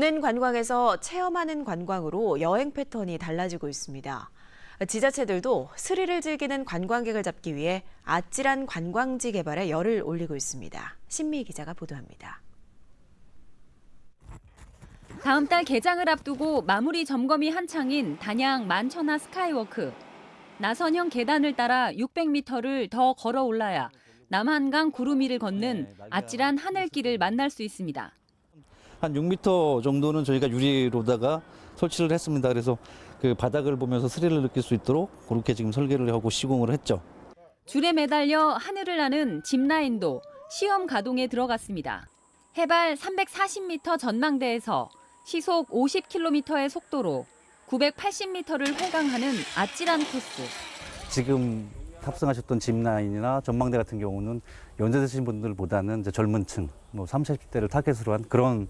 보는 관광에서 체험하는 관광으로 여행 패턴이 달라지고 있습니다. 지자체들도 스릴을 즐기는 관광객을 잡기 위해 아찔한 관광지 개발에 열을 올리고 있습니다. 신미 기자가 보도합니다. 다음 달 개장을 앞두고 마무리 점검이 한창인 단양 만천하 스카이워크. 나선형 계단을 따라 600m를 더 걸어 올라야 남한강 구름 위를 걷는 아찔한 하늘길을 만날 수 있습니다. 한 6m 정도는 저희가 유리로다가 설치를 했습니다. 그래서 그 바닥을 보면서 스릴을 느낄 수 있도록 그렇게 지금 설계를 하고 시공을 했죠. 줄에 매달려 하늘을 나는 짚라인도 시험 가동에 들어갔습니다. 해발 340m 전망대에서 시속 50km의 속도로 980m를 활강하는 아찔한 코스. 지금 탑승하셨던 짚라인이나 전망대 같은 경우는 연세 드신 분들보다는 이제 젊은 층, 뭐 30, 40대를 타겟으로 한 그런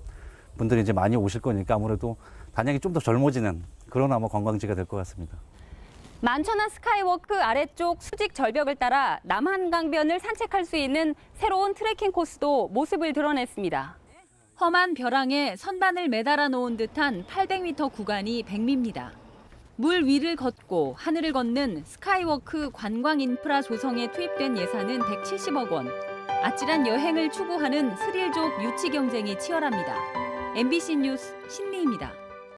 분들이 이제 많이 오실 거니까 아무래도 단양이 좀 더 젊어지는 그런 아마 관광지가 될 것 같습니다. 만천하 스카이워크 아래쪽 수직 절벽을 따라 남한강변을 산책할 수 있는 새로운 트레킹 코스도 모습을 드러냈습니다. 험한 벼랑에 선반을 매달아 놓은 듯한 800m 구간이 백미입니다. 물 위를 걷고 하늘을 걷는 스카이워크 관광 인프라 조성에 투입된 예산은 170억 원. 아찔한 여행을 추구하는 스릴족 유치 경쟁이 치열합니다. MBC 뉴스 신미입니다.